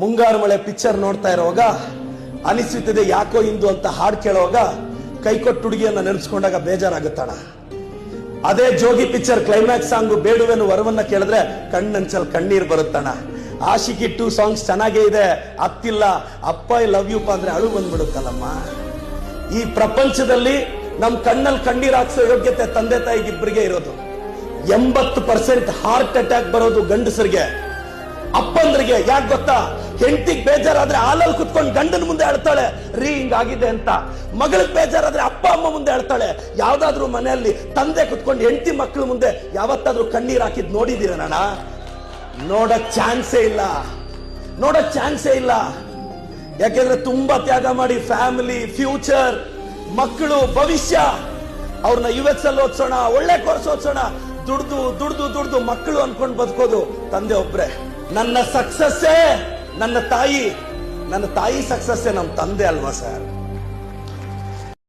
ಮುಂಗಾರು ಮಳೆ ಪಿಕ್ಚರ್ ನೋಡ್ತಾ ಇರುವಾಗ ಅನಿಸುತ್ತಿದೆ ಯಾಕೋ ಇಂದು ಅಂತ ಹಾಡು ಕೇಳುವಾಗ ಕೈಕೊಟ್ಟು ಹುಡುಗಿಯನ್ನ ನೆನೆಸ್ಕೊಂಡಾಗ ಬೇಜಾರಾಗುತ್ತಣ ಅದೇ ಜೋಗಿ ಪಿಕ್ಚರ್ ಕ್ಲೈಮ್ಯಾಕ್ಸ್ ಸಾಂಗ್ ಬೇಡುವೆನು ವರವನ್ನ ಕೇಳಿದ್ರೆ ಕಣ್ಣಂಚಲ್ ಕಣ್ಣೀರ್ ಬರುತ್ತಣ ಆಶಿಕಿ ಟೂ ಸಾಂಗ್ಸ್ ಚೆನ್ನಾಗೇ ಇದೆ, ಅತ್ತಿಲ್ಲ, ಅಪ್ಪ ಐ ಲವ್ ಯು ಅಂದ್ರೆ ಅಳು ಬಂದ್ಬಿಡುತ್ತಲ್ಲಮ್ಮ. ಈ ಪ್ರಪಂಚದಲ್ಲಿ ನಮ್ ಕಣ್ಣಲ್ಲಿ ಕಣ್ಣೀರ್ ಹಾಕ್ಸೋ ಯೋಗ್ಯತೆ ತಂದೆ ತಾಯಿಗಿಬ್ಬರಿಗೆ ಇರೋದು. ಎಂಬತ್ತು ಪರ್ಸೆಂಟ್ ಹಾರ್ಟ್ ಅಟ್ಯಾಕ್ ಬರೋದು ಗಂಡಸರಿಗೆ, ಅಪ್ಪಂದ್ರಿಗೆ. ಯಾಕೆ ಗೊತ್ತಾ? ಹೆಂಡತಿಗ್ ಬೇಜಾರಾದ್ರೆ ಹಾಲಲ್ಲಿ ಕುತ್ಕೊಂಡು ಗಂಡನ ಮುಂದೆ ಅಳ್ತಾಳೆ. ರೀ, ಹಿಂಗಾಗಿದೆ ಅಂತ. ಮಗಳಿಗೆ ಬೇಜಾರಾದ್ರೆ ಅಪ್ಪ, ಅಮ್ಮ ಮುಂದೆ ಹೇಳ್ತಾಳೆ ಯಾವ್ದಾದ್ರು ಮನೆಯಲ್ಲಿ ತಂದೆ ಕುತ್ಕೊಂಡು ಹೆಂಡತಿ ಮಕ್ಕಳ ಮುಂದೆ ಯಾವತ್ತಾದ್ರೂ ಕಣ್ಣೀರ್ ಹಾಕಿದ್ ನೋಡಿದೀರಣ್ಣ ನೋಡಕ್ ಚಾನ್ಸೇ ಇಲ್ಲ. ನೋಡಕ್ ಚಾನ್ಸೇ ಇಲ್ಲ. ಯಾಕೆಂದ್ರೆ ತುಂಬಾ ತ್ಯಾಗ ಮಾಡಿ ಫ್ಯಾಮಿಲಿ, ಫ್ಯೂಚರ್ ಮಕ್ಕಳು ಭವಿಷ್ಯ. ಅವ್ರನ್ನ ಯು ಎಸ್ ಅಲ್ಲಿ ಓದ್ಸೋಣ, ಒಳ್ಳೆ ಕೋರ್ಸ್ ಓದ್ಸೋಣ. ದುಡ್ದು ದುಡ್ದು ದುಡ್ದು ಮಕ್ಕಳು ಅನ್ಕೊಂಡು ಬದುಕೋದು ತಂದೆ ಒಬ್ರೆ. ನನ್ನ ಸಕ್ಸಸ್ಸೇ. ನನ್ನ ತಾಯಿ ನನ್ನ ತಾಯಿ ಸಕ್ಸಸ್ಸೇ ನಮ್ಮ ತಂದೆ ಅಲ್ವಾ ಸರ್